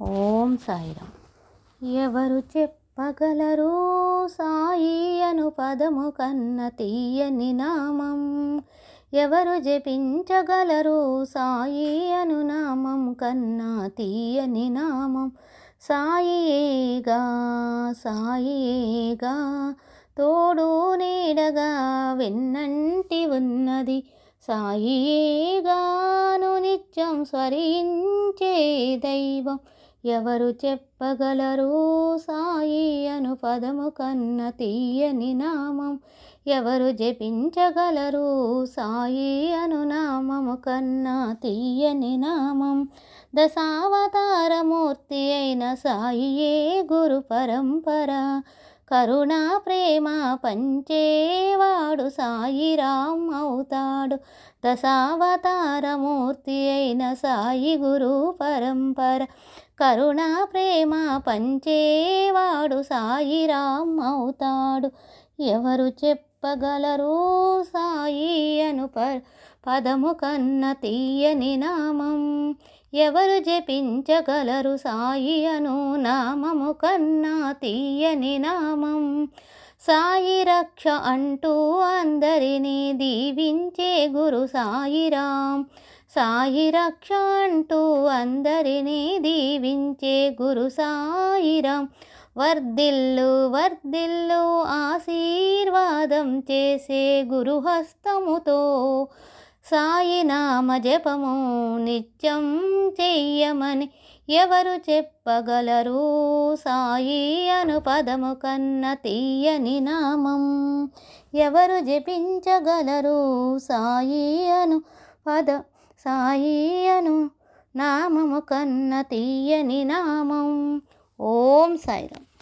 ఓం సాయిరామ్. ఎవరు చెప్పగలరు సాయి అను పదము కన్న తీయని నామం? ఎవరు జపించగలరు సాయి అను నామం కన్నా తీయని నామం? సాయిగా సాయిగా తోడు నీడగా వెన్నంటి ఉన్నది. సాయిగాను నిత్యం స్వరించే దైవం. ఎవరు చెప్పగలరు సాయి అను పదము కన్న తీయని నామం. ఎవరు జపించగలరు సాయి అను నామము కన్నా తీయని నామం. దశావతారమూర్తి అయిన సాయియే గురు పరంపర. కరుణా ప్రేమ పంచేవాడు సాయిరామ్ అవుతాడు. దశావతారమూర్తి అయిన సాయి గురు పరంపర. కరుణా ప్రేమ పంచేవాడు సాయిరామ్ అవుతాడు. ఎవరు చెప్పగలరు సాయి అను పదము కన్న తీయని నామం. ఎవరు జపించగలరు సాయి అను నామము కన్నా తీయని నామం. సాయి రక్ష అంటూ అందరినీ దీవించే గురు సాయిరాం సాయి రక్ష అంటూ అందరినీ దీవించే గురు సాయిరాం వర్ధిల్లు వర్ధిల్లు ఆశీర్వాదం చేసే గురుహస్తముతో సాయి నామ జపము నిత్యం చెయ్యమని ఎవరు చెప్పగలరు? సాయి అను పదము కన్న తీయని నామం ఎవరు జపించగలరు? సాయి అను పద సాయి అను నామము కన్న తీయని నామం. ఓం సాయిరామ్.